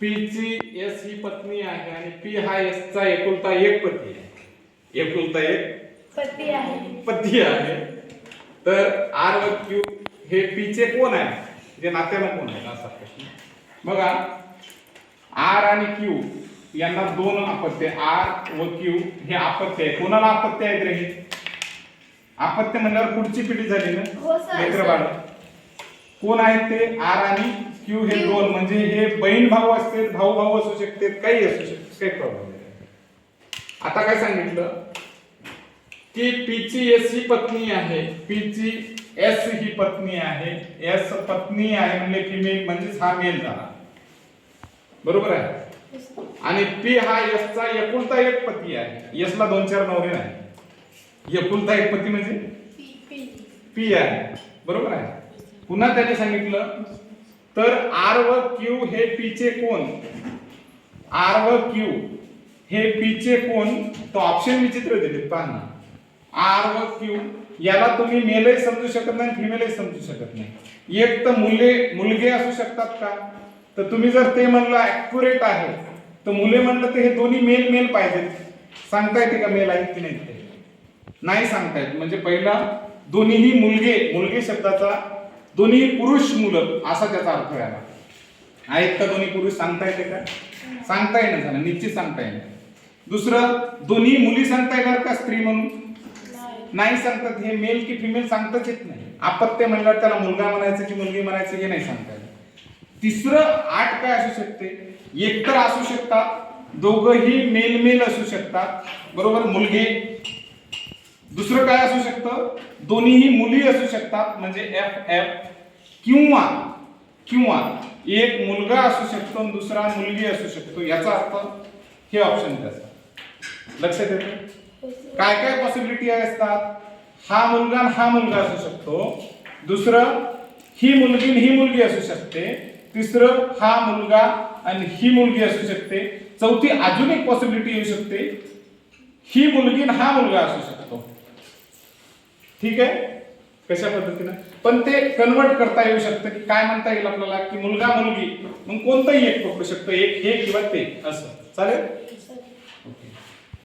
P ची S ही पत्नी आहे आणि पी हा एस चा एकुलता एक पती आहे. एकुलता एक पती आहे. पती आहे. तर आर व क्यू हे पी चे कोण आहे? जे नात्यानं कोण आहे? असा प्रश्न. बघा आर आणि क्यू यांना दोन अपत्य आर व क्यू हे अपत्य आहे. कोणाला अपत्य आहेत रे हे? अपत्य म्हणल्यावर पुढची पिढी झाली ना? हो. लेकरं बाळ. कोण आहेत ते? आर आणि क्यू हे. दोन. म्हणजे हे बहीण भाऊ असते भाऊ भाऊ असू शकते काही असू शकते काही प्रॉब्लेम नाही. आता काय सांगितलं? की पी ची एस ही पत्नी आहे. पी ची एस ही पत्नी आहे. एस पत्नी आहे म्हणजे फिमेल म्हणजेच हा मेल झाला. बरोबर आहे? आणि पी हा एस चा एकुलता एक पती आहे. एस ला दोन चार नवरे नाही एकुलता एक पती म्हणजे? पी आहे. बरोबर आहे? पुन्हा त्याने सांगितलं तर आर व क्यू हे पीचे कोण आर व क्यू हे पीचे कोण तो ऑप्शन विचित्र दिले पहा आर व क्यू याला तुम्ही मेलही समजू शकत नाही फिमेलही समजू शकत नाही. एक तर मुले मुलगे असू शकतात का? तर तुम्ही जर ते म्हणलं ऍक्युरेट आहे तर मुले म्हणलं तर हे दोन्ही मेल मेल पाहिजेत. सांगता येते का मेल आहेत की नाही ते? नाही सांगता येत. म्हणजे पहिला दोन्हीही मुलगे मुलगे शब्दाचा दोन्ही पुरुष मुलं असा त्याचा अर्थ व्हायला आहेत का दोन्ही पुरुष? सांगता येते का? सांगता येणं झालं निश्चित सांगता येईल दुसरं दोन्ही मुली सांगता येणार का स्त्री म्हणून? नाही नाही सांगतात. हे मेल की फिमेल सांगताच येत नाही. आपत्य म्हणल्यावर त्याला मुलगा म्हणायचं की मुलगी म्हणायचं हे नाही सांगता येत. तिसरं आठ काय असू शकते? एकतर असू शकतात. दोघंही मेल मेल असू शकतात. बरोबर? मुलगे दुसरं काय असू शकतं? दोन्हीही मुली असू शकतात म्हणजे एफ एफ किंवा किंवा एक मुलगा असू शकतो दुसरा मुलगी असू शकतो. याचा अर्थ हे ऑप्शन त्याचा. लक्षात येतं? काय काय पॉसिबिलिटी असतात? हा मुलगा आणि हा मुलगा असू शकतो. दुसरं ही मुलगी आणि ही मुलगी असू शकते. तिसरं हा मुलगा आणि ही मुलगी असू शकते. चौथी अजून एक पॉसिबिलिटी येऊ शकते. ही मुलगी आणि हा मुलगा असू शकतो. ठीक आहे? कशा पद्धतीनं? पण ते कन्वर्ट करता येऊ शकतं की काय म्हणता येईल आपल्याला? की मुलगा मुलगी. मग कोणतंही एक पकडू शकतो एक हे किंवा ते. असं. चालेल? ओके.